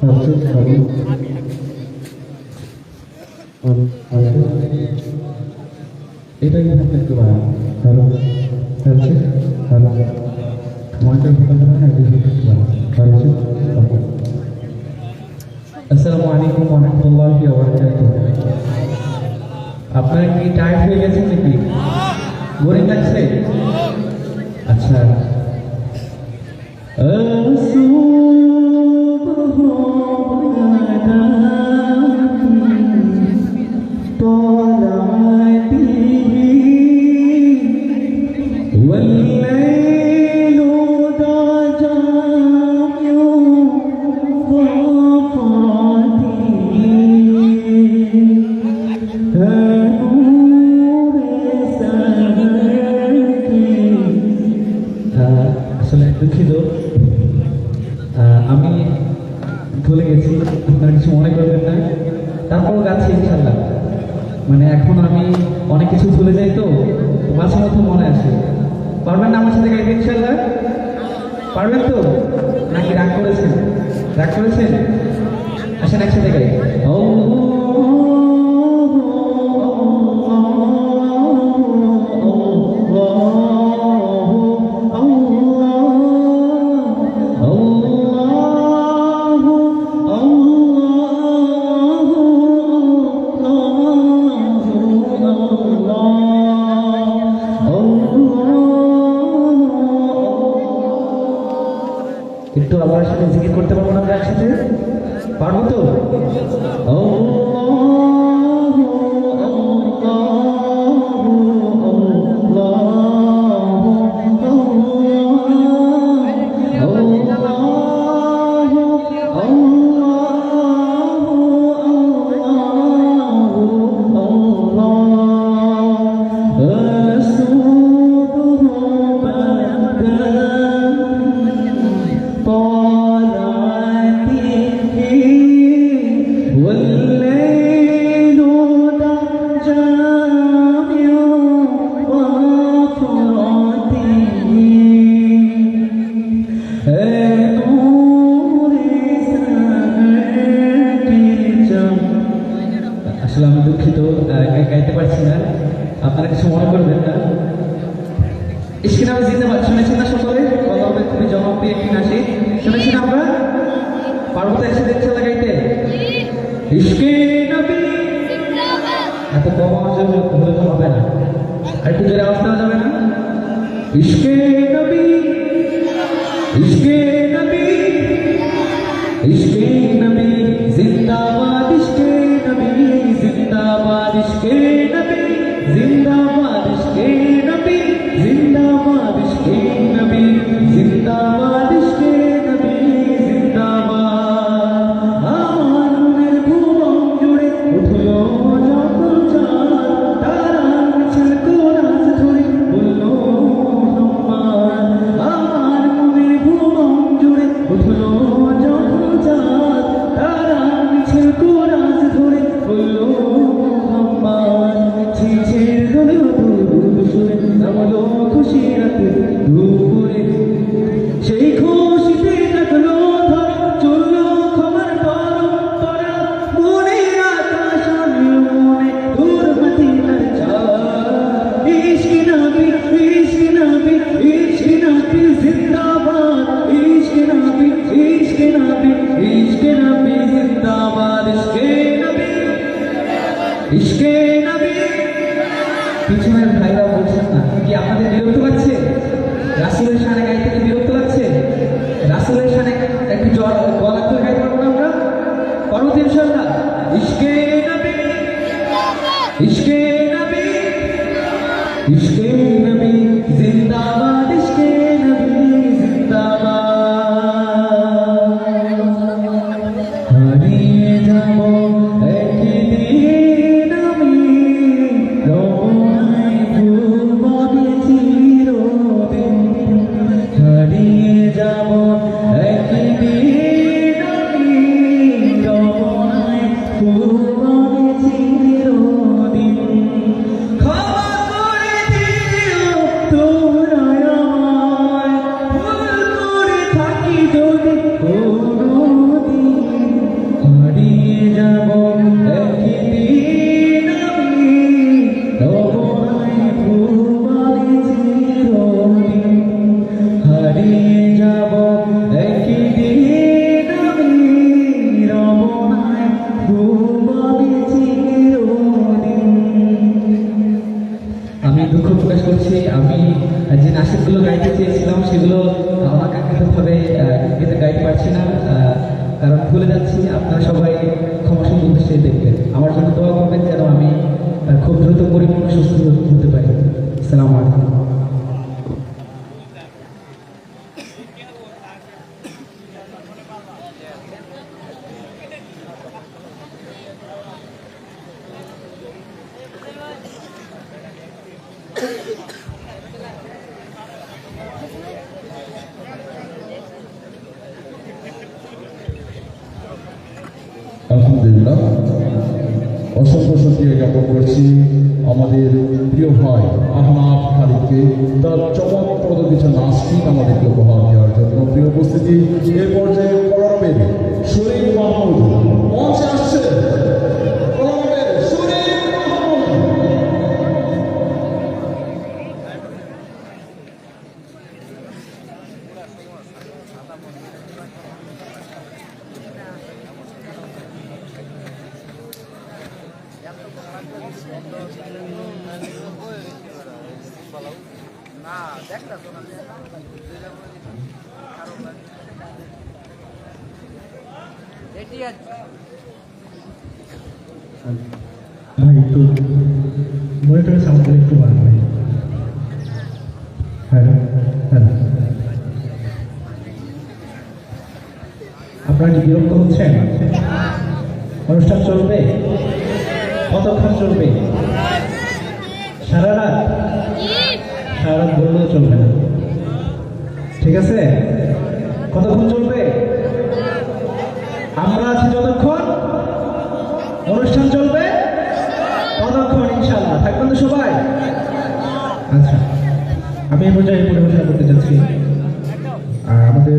अर्पित करें और এটা এখানে দেখতে পারেন হ্যালো হ্যালো হ্যালো মনিটর করতে পারেন এটা দেখতে পারেন হ্যালো আসসালামু আলাইকুম ওয়া রাহমাতুল্লাহি ওয়া বারাকাতুহু আপনারা কি টাইট হয়ে গেছেন নাকি বোরিং লাগছে আচ্ছা রাসূল এত কমানো যাবে হবে না। একটু জোরে আওয়াজ দেওয়া না? ইস্কে নবী Selamat. অনুষ্ঠান চলবে? কতক্ষণ চলবে? সারা রাত? সারা রাত বললেও চলবে না। ঠিক আছে? কতক্ষণ চলবে? আমরা আছি যতক্ষণ? অনুষ্ঠান চলবে? ততক্ষণ ইনশাল্লাহ থাকবেন তো সবাই? আচ্ছা আমি এই পর্যায়ে পরিবেশনা করতে চাচ্ছি আর আমাদের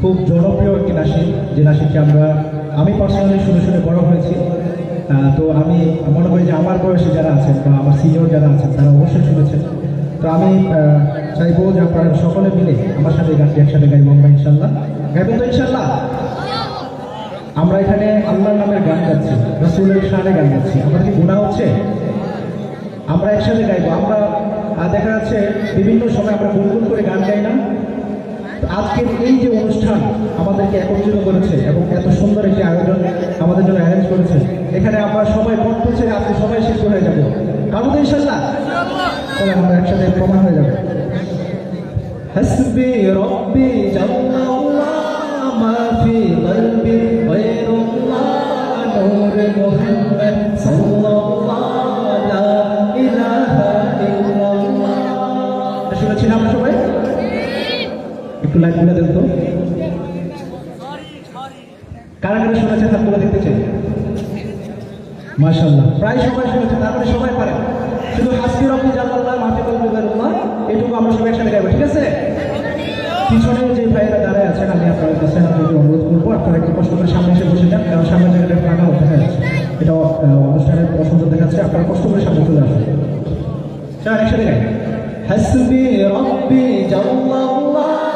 খুব জনপ্রিয় একটি নাসিক। যে নাসিককে আমরা আমি পার্সোনালি শুনে শুনে বড় হয়েছি। তো আমি মনে করি যে আমার বয়সী যারা আছেন বা আমার সিনিয়র যারা আছেন, তারা অবশ্যই শুনেছেন। তো আমি চাইব যে আপনারা সকলে মিলে আমার সাথে গানটি একসাথে গাইবো আমরা ইনশাল্লাহ গাইবেন তো ইনশাল্লাহ আমরা এখানে আল্লাহর নামের গান গাচ্ছি, রসুলের শানে গান গাচ্ছি। আমাদের কি গুণা হচ্ছে? আমরা একসাথে গাইবো। আমরা দেখা যাচ্ছে বিভিন্ন সময় আমরা গুনগুন করে গান গাই না। আজকের এই যে অনুষ্ঠান আমাদেরকে একত্রিত করেছে এবং এত সুন্দর একটি আয়োজন আমাদের জন্য অ্যারেঞ্জ করেছে, এখানে আমরা সবাই পথ ছেড়ে আজকে সবাই শেষ হয়ে যাব। কারণ ইনশাল্লাহ তাহলে আমরা একসাথে প্রমাণ হয়ে যাব। হাসবি রব্বি শুনেছিলাম সবাই? একটু লাইট খুলে দেন তো। কারা কারা শুনেছেন হাতগুলো দেখতে চাই। মাশাল্লাহ প্রায় সবাই শুনেছে, তার মানে সবাই পারে। শুধু হাসকি রব্বি জাল্লাল্লাহ মাফি গায়রুল্লাহ এটুকু আমরা সবাই একসাথে গাইবো, ঠিক আছে? পিছনে যে ভাইয়েরা দাঁড়ায় আছেন, আমি আপনাদের কাছে আপনাকে অনুরোধ করব, আপনারা একটু কষ্ট করে সামনে এসে বসে যান, কারণ সামনে জায়গাটা ফাঁকা দেখা যাচ্ছে এটা অনুষ্ঠানের পছন্দ দেখাচ্ছে, আপনারা কষ্ট করে সামনে চলে আসুন। একসাথে গাই। হাসবি রব্বি জাল্লাল্লাহ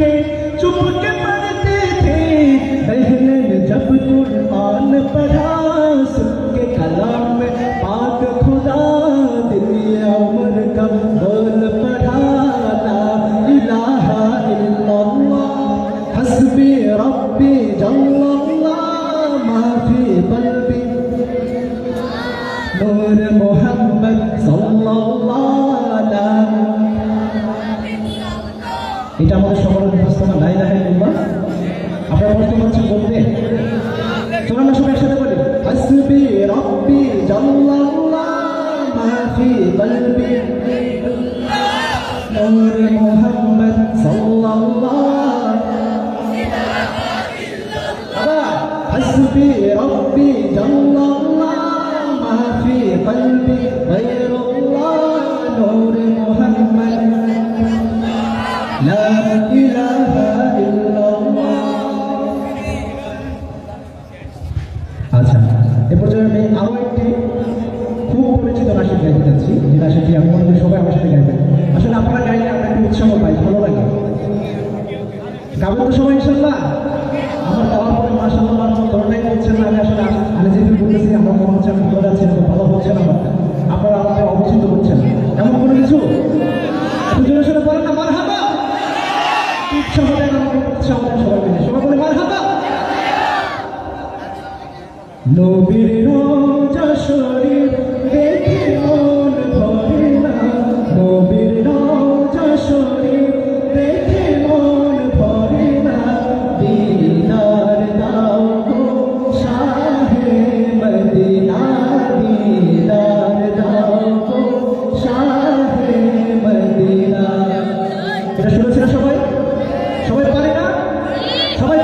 के चुपके पढ़ते थे बहन जब कुरान पढ़ा قلبي ربي جل الله ما في قلبي نور محمد صلى الله حسبي ربي যাব তো সময় ইনশাল্লাহ আমার যাওয়ার পরে মাসাল্লাহ আমার কোনো ধরনাই না। আসলে আমি যেহেতু বলতেছি, আমার মনে হচ্ছে ভালো যাচ্ছি না ভালো হচ্ছে না আপনারা আমাকে অবচিত করছেন। এমন কোনো কিছু? দুজনের সাথে বলেন না মার হাবা উৎসাহ দেন সবাই মিলে। মার হাবা নবীর সবাই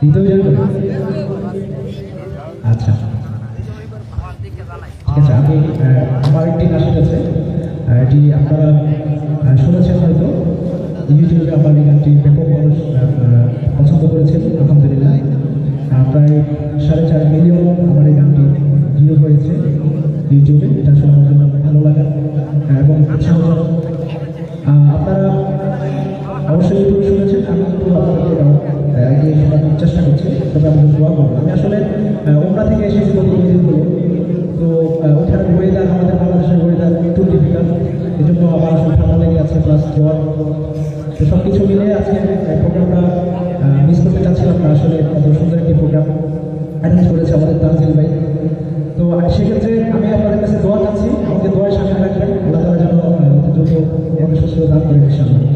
দিতেও জানবেন আচ্ছা। ঠিক আছে, আমি আমার একটি নাসিক আছে। এটি আপনারা শুনেছেন হয়তো। ইউটিউবে আমার এই গানটি ব্যাপক মানুষ পছন্দ তো ওখানে ওয়েদার আমাদের বাংলাদেশের ওয়েদার আছে প্লাস জ্বর তো কিছু মিলে আজকে প্রোগ্রামটা মিস করতে চাচ্ছিলাম আসলে এত সুন্দর একটি প্রোগ্রাম অ্যারেঞ্জ করেছে আমাদের তানজিল ভাই তো সেক্ষেত্রে আমি আপনাদের কাছে দোয়া চাচ্ছি আমাকে দোয়ায় সামনে রাখবেন। আল্লাহ তালা যেন দ্রুত সুস্থ দান করে ইনশাআল্লাহ